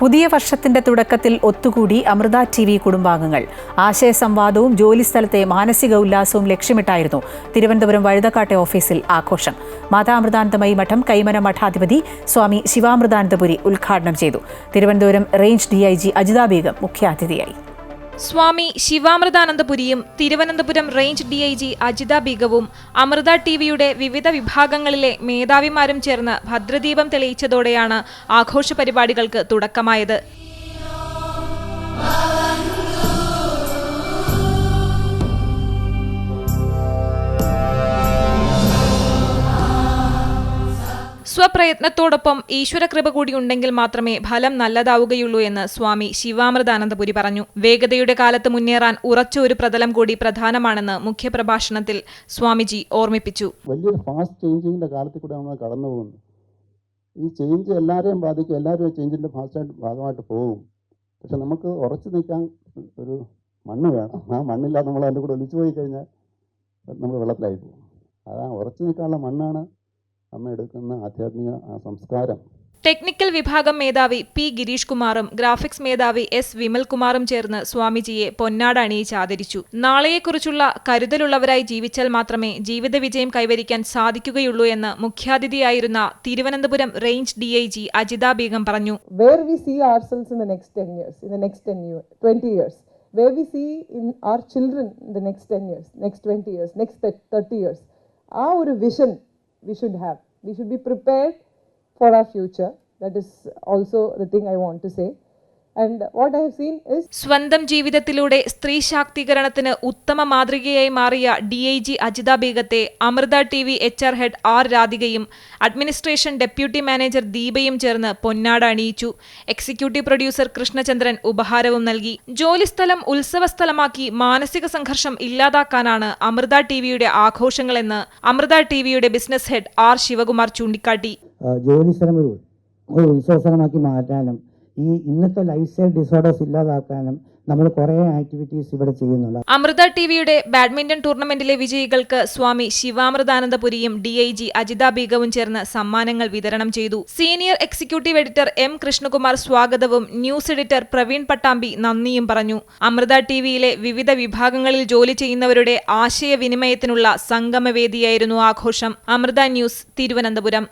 പുതിയ വർഷത്തിന്റെ തുടക്കത്തിൽ ഒത്തുകൂടി അമൃത ടി വി കുടുംബാംഗങ്ങൾ. ആശയസംവാദവും ജോലിസ്ഥലത്തെ മാനസിക ഉല്ലാസവും ലക്ഷ്യമിട്ടായിരുന്നു തിരുവനന്തപുരം വഴുതക്കാട്ടെ ഓഫീസിൽ ആഘോഷം. മാതാ അമൃതാനന്ദമയി മഠം കൈമന മഠാധിപതി സ്വാമി ശിവാമൃതാനന്ദപുരി ഉദ്ഘാടനം ചെയ്തു. Thiruvananthapuram range D DIG Ajitha Beegum മുഖ്യാതിഥിയായി. Swami ശിവാമൃതാനന്ദപുരിയും Thiruvananthapuram range D I G Ajitha ബീഗവും Amrita T വിയുടെ വിവിധ വിഭാഗങ്ങളിലെ മേധാവിമാരും ചേർന്ന് ഭദ്രദീപം തെളിയിച്ചതോടെയാണ് ആഘോഷ പരിപാടികൾക്ക് തുടക്കമായത്. സ്വപ്രയത്നത്തോടൊപ്പം ഈശ്വരകൃപ കൂടി ഉണ്ടെങ്കിൽ മാത്രമേ ഫലം നല്ലതാവുകയുള്ളൂ എന്ന് സ്വാമി ശിവാമൃതാനന്ദപുരി പറഞ്ഞു. വേഗതയുടെ കാലത്ത് മുന്നേറാൻ ഉറച്ച ഒരു പ്രതലം കൂടി പ്രധാനമാണെന്ന് മുഖ്യപ്രഭാഷണത്തിൽ സ്വാമിജി ഓർമ്മിപ്പിച്ചു. വലിയൊരു ഫാസ്റ്റ് ചേഞ്ചിങ്ങിന്റെ കാലത്തിൽ കൂടെ നമ്മൾ ഈ ചേഞ്ച് എല്ലാവരെയും ബാധിക്കും. എല്ലാവരും ആ ചേഞ്ചിന്റെ ഫാസ്റ്റായിട്ട് ഭാഗമായിട്ട് പോകും. പക്ഷെ നമുക്ക് ഉറച്ചു നിൽക്കാൻ ഒരു മണ്ണ് വേണം. ആ മണ്ണില്ലാതെ നമ്മൾ അതിന്റെ കൂടെ ഒലിച്ചു പോയി കഴിഞ്ഞാൽ നമ്മൾ വെള്ളത്തിലായി പോകും. അതാ ഉറച്ചു നിൽക്കാനുള്ള മണ്ണാണ് അമ്മ എടുക്കുന്ന ആധ്യാത്മിക സംസ്കാരം. ടെക്നിക്കൽ വിഭാഗം മേധാവി പി ഗിരീഷ് കുമാറും ഗ്രാഫിക്സ് മേധാവി എസ് വിമൽകുമാറും ചേർന്ന് സ്വാമിജിയെ പൊന്നാട അണിയിച്ച് ആദരിച്ചു. നാളെയെക്കുറിച്ചുള്ള കരുതലുള്ളവരായി ജീവിച്ചാൽ മാത്രമേ ജീവിത വിജയം കൈവരിക്കാൻ സാധിക്കുകയുള്ളൂ എന്ന് മുഖ്യാതിഥിയായിരുന്ന Thiruvananthapuram range D I G Ajitha Beegum പറഞ്ഞു. Where we see ourselves in the next 10 years, in the next 10 year, 20 years, where we see in our children in the next 10 years, next 20 years, next thir- 30 years. ഒരു vision we should have. We should be prepared for our future. That is also the thing I want to say. And what I have seen is സ്വന്തം ജീവിതത്തിലൂടെ സ്ത്രീ ശാക്തീകരണത്തിന് ഉത്തമ മാതൃകയായി മാറിയ D I G Ajitha ബീഗത്തെ Amrita T V H R head R രാധികയും administration deputy manager ദീപയും ചേർന്ന് പൊന്നാട അണിയിച്ചു. എക്സിക്യൂട്ടീവ് പ്രൊഡ്യൂസർ കൃഷ്ണചന്ദ്രൻ ഉപഹാരവും നൽകി. ജോലിസ്ഥലം ഉത്സവ സ്ഥലമാക്കി മാനസിക സംഘർഷം ഇല്ലാതാക്കാനാണ് അമൃത ടി വിയുടെ ആഘോഷങ്ങളെന്ന് അമൃത ടി വിയുടെ ബിസിനസ് ഹെഡ് ആർ ശിവകുമാർ ചൂണ്ടിക്കാട്ടി. ജോലിസ്ഥലം ജോലി സ്ഥലം ഒരു ഉത്സവസ്ഥലമാക്കി ഉത്സവ മാറ്റാനും ഈ ഇന്നത്തെ ലൈഫ് സ്റ്റൈൽ ഡിസോർഡേഴ്സ് ഇല്ലാതാക്കാനും നമ്മൾ കുറേ ആക്ടിവിറ്റീസ് ഇവിടെ ചെയ്യുന്നുണ്ട്. അമൃത ടിവിയുടെ ബാഡ്മിന്റൺ ടൂർണമെന്റിലെ വിജയികൾക്ക് സ്വാമി ശിവാമൃതാനന്ദപുരിയും ഡി ഐ ജി അജിത ബീഗവും ചേർന്ന് സമ്മാനങ്ങൾ വിതരണം ചെയ്തു. Senior executive editor M Krishnakumar സ്വാഗതവും ന്യൂസ് എഡിറ്റർ പ്രവീൺ പട്ടാമ്പി നന്ദിയും പറഞ്ഞു. അമൃത ടിവിയിലെ വിവിധ വിഭാഗങ്ങളിൽ ജോലി ചെയ്യുന്നവരുടെ ആശയവിനിമയത്തിനുള്ള സംഗമവേദിയായിരുന്നു ആഘോഷം. അമൃത ന്യൂസ് തിരുവനന്തപുരം.